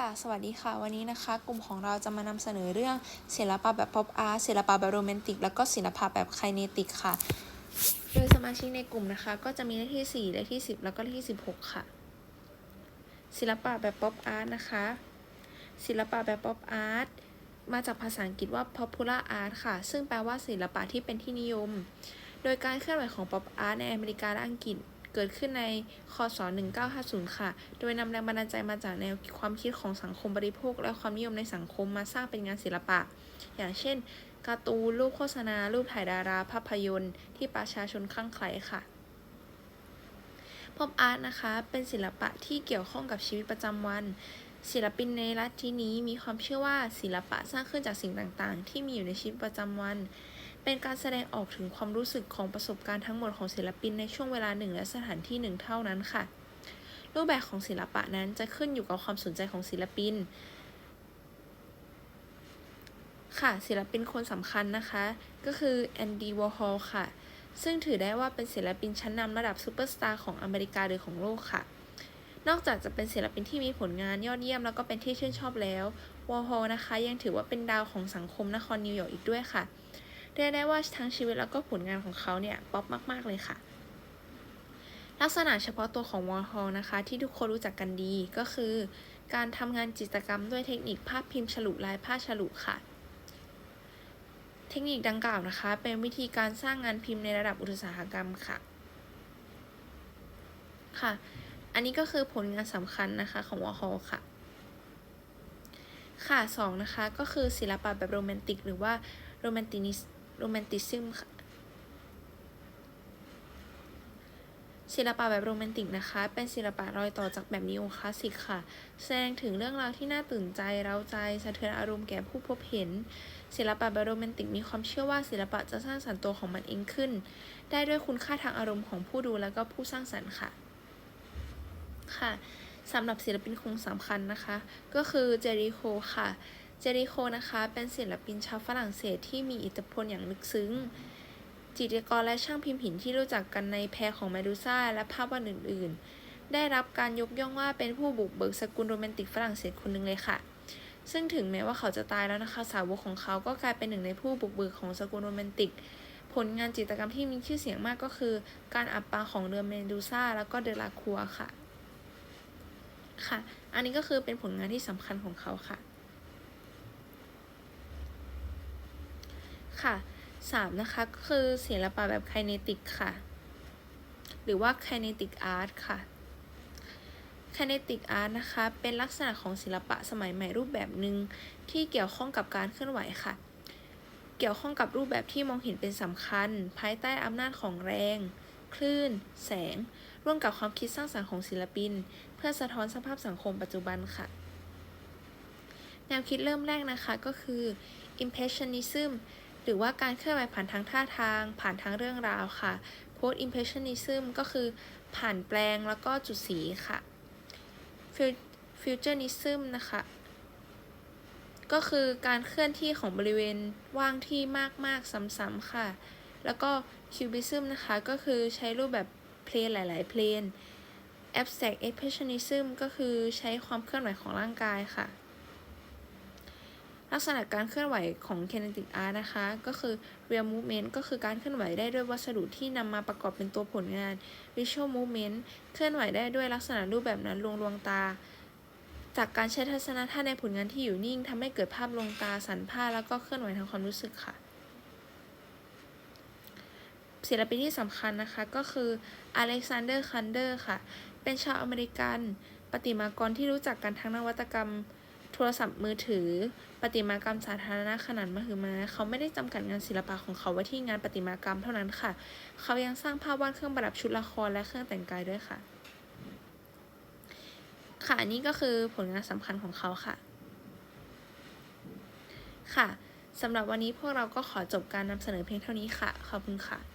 ค่ะ สวัสดีค่ะ วันนี้นะคะ กลุ่มของเราจะมานำเสนอเรื่องศิลปะแบบป๊อปอาร์ตศิลปะแบบโรแมนติก แล้วก็ศิลปะแบบไคเนติกค่ะ โดยสมาชิกในกลุ่มนะคะ ก็จะมีเลขที่ 4 เลขที่ 10 แล้วก็เลขที่ 16 ค่ะ ศิลปะแบบป๊อปอาร์ตนะคะ ศิลปะแบบป๊อปอาร์ตมาจากภาษาอังกฤษว่า popular art ค่ะ ซึ่งแปลว่าศิลปะที่เป็นที่นิยม โดยการเคลื่อนไหวของป๊อปอาร์ตในอเมริกาและอังกฤษ เกิดขึ้นในคศ 1950 ค่ะ โดยนำแรงบันดาลใจมาจากแนวความคิดของสังคมบริโภค และความนิยมในสังคมมาสร้างเป็นงานศิลปะ อย่างเช่น การ์ตูน รูปโฆษณา รูปถ่ายดารา ภาพยนตร์ ที่ประชาชนคลั่งไคล้ค่ะพอปอาร์ตนะคะ เป็นศิลปะที่เกี่ยวข้องกับชีวิตประจำวัน ศิลปินในลัทธินี้มีความเชื่อว่าศิลปะสร้างขึ้นจากสิ่งต่างๆ ที่มีอยู่ในชีวิตประจำวัน เป็นการแสดงออกถึงความรู้สึกของประสบการณ์ทั้งหมดของศิลปินในช่วงเวลาหนึ่งและสถานที่หนึ่งเท่านั้นค่ะ รูปแบบของศิลปะนั้นจะขึ้นอยู่กับความสนใจของศิลปิน ค่ะ ศิลปินคนสำคัญนะคะ ก็คือแอนดี้วอร์ฮอลค่ะ ซึ่งถือได้ว่าเป็นศิลปินชั้นนำระดับซูเปอร์สตาร์ของอเมริกาหรือของโลกค่ะนอกจากจะเป็นศิลปินที่มีผลงานยอดเยี่ยมแล้วก็เป็นที่ชื่นชอบแล้ว วอร์ฮอลนะคะ ยังถือว่าเป็นดาวของสังคมนครนิวยอร์กอีกด้วยค่ะ เรียกได้ว่าทั้งชีวิตแล้วก็ผลงานของเขาเนี่ยป๊อปมาก ๆ เลยค่ะ ลักษณะเฉพาะตัวของวอร์ฮอลนะคะ ที่ทุกคนรู้จักกันดีก็คือ การทำงานจิตรกรรมด้วยเทคนิคภาพพิมพ์ฉลุลายผ้าฉลุค่ะ เทคนิคดังกล่าวนะคะ เป็นวิธีการสร้างงานพิมพ์ในระดับอุตสาหกรรมค่ะ ค่ะ อันนี้ก็คือผลงานสำคัญนะคะของวอร์ฮอลค่ะค่ะสองนะคะ ก็คือศิลปะแบบโรแมนติก หรือว่าโรแมนตินิส โรแมนติซึมค่ะศิลปะแบบโรแมนติกนะคะ เป็นศิลปะรอยต่อจากแบบนิโอคลาสสิกค่ะ แสดงถึงเรื่องราวที่น่าตื่นใจ เร้าใจ สะเทือนอารมณ์แก่ผู้พบเห็น ศิลปะแบบโรแมนติกมีความเชื่อว่าศิลปะจะสร้างสรรค์ตัวของมันเองขึ้น ได้ด้วยคุณค่าทางอารมณ์ของผู้ดูและก็ผู้สร้างสรรค์ค่ะ ค่ะสำหรับศิลปินคงสำคัญนะคะ ก็คือเจริโคค่ะ เจริโคนะคะเป็นศิลปินชาวฝรั่งเศสที่มีอิทธิพลอย่างลึกซึ้ง จิตรกรและช่างพิมพ์หินที่รู้จักกันในแพรของเมดูซ่าและภาพวาดอื่น ๆ ได้รับการยกย่องว่าเป็นผู้บุกเบิกสกุลโรแมนติกฝรั่งเศสคนหนึ่งเลยค่ะ ซึ่งถึงแม้ว่าเขาจะตายแล้วนะคะ สาวกของเขาก็กลายเป็นหนึ่งในผู้บุกเบิกของสกุลโรแมนติก ผลงานจิตรกรรมที่มีชื่อเสียงมากก็คือ การอับปางของเรือเมดูซ่าแล้วก็เดลาคัวค่ะค่ะ อันนี้ก็คือเป็นผลงานที่สำคัญของเขาค่ะ ค่ะสามนะคะก็คือศิลปะแบบไคเนติกค่ะ หรือว่าไคเนติกอาร์ตค่ะไคเนติกอาร์ตนะคะ เป็นลักษณะของศิลปะสมัยใหม่รูปแบบหนึ่งที่เกี่ยวข้องกับการเคลื่อนไหวค่ะ เกี่ยวข้องกับรูปแบบที่มองเห็นเป็นสำคัญ ภายใต้อำนาจของแรง คลื่น แสง ร่วมกับความคิดสร้างสรรค์ของศิลปิน เพื่อสะท้อนสภาพสังคมปัจจุบันค่ะ แนวคิดเริ่มแรกนะคะก็คือ impressionism หรือว่าการเคลื่อนไหวผ่านทางท่าทาง ผ่านทางเรื่องราวค่ะ post impressionism ก็คือผ่านแปลงแล้วก็จุดสีค่ะ futurism นะคะ ก็คือการเคลื่อนที่ของบริเวณว่างที่มาก ๆ ซ้ำๆค่ะ แล้วก็ cubism นะคะ ก็คือใช้รูปแบบเพลนหลาย ๆ เพลน abstract expressionism ก็คือใช้ความเคลื่อนไหวของร่างกายค่ะ ลักษณะการเคลื่อนไหวของ kinetic art นะคะ ก็คือ real movement ก็คือการเคลื่อนไหวได้ด้วยวัสดุที่นำมาประกอบเป็นตัวผลงาน visual movement เคลื่อนไหวได้ด้วยลักษณะรูปแบบนั้นลวงลวงตา จากการใช้ทัศนท่าในผลงานที่อยู่นิ่งทำให้เกิดภาพลวงตาสันผ้าแล้วก็เคลื่อนไหวทางความรู้สึกค่ะศิลปินที่สำคัญนะคะก็คืออเล็กซานเดอร์คันเดอร์ค่ะ เป็นชาวอเมริกันประติมากรที่รู้จักกันทั้งนวัตกรรม โทรศัพท์มือถือประติมากรรมสาธารณะขนาดมหึมา เขาไม่ได้จำกัดงานศิลปะของเขาไว้ที่งานประติมากรรมเท่านั้นค่ะ เขายังสร้างภาพวาดเครื่องประดับชุดละครและเครื่องแต่งกายด้วยค่ะ ค่ะอันนี้ก็คือผลงานสำคัญของเขาค่ะ ค่ะสำหรับวันนี้พวกเราก็ขอจบการนำเสนอเพียงเท่านี้ค่ะ ขอบคุณค่ะ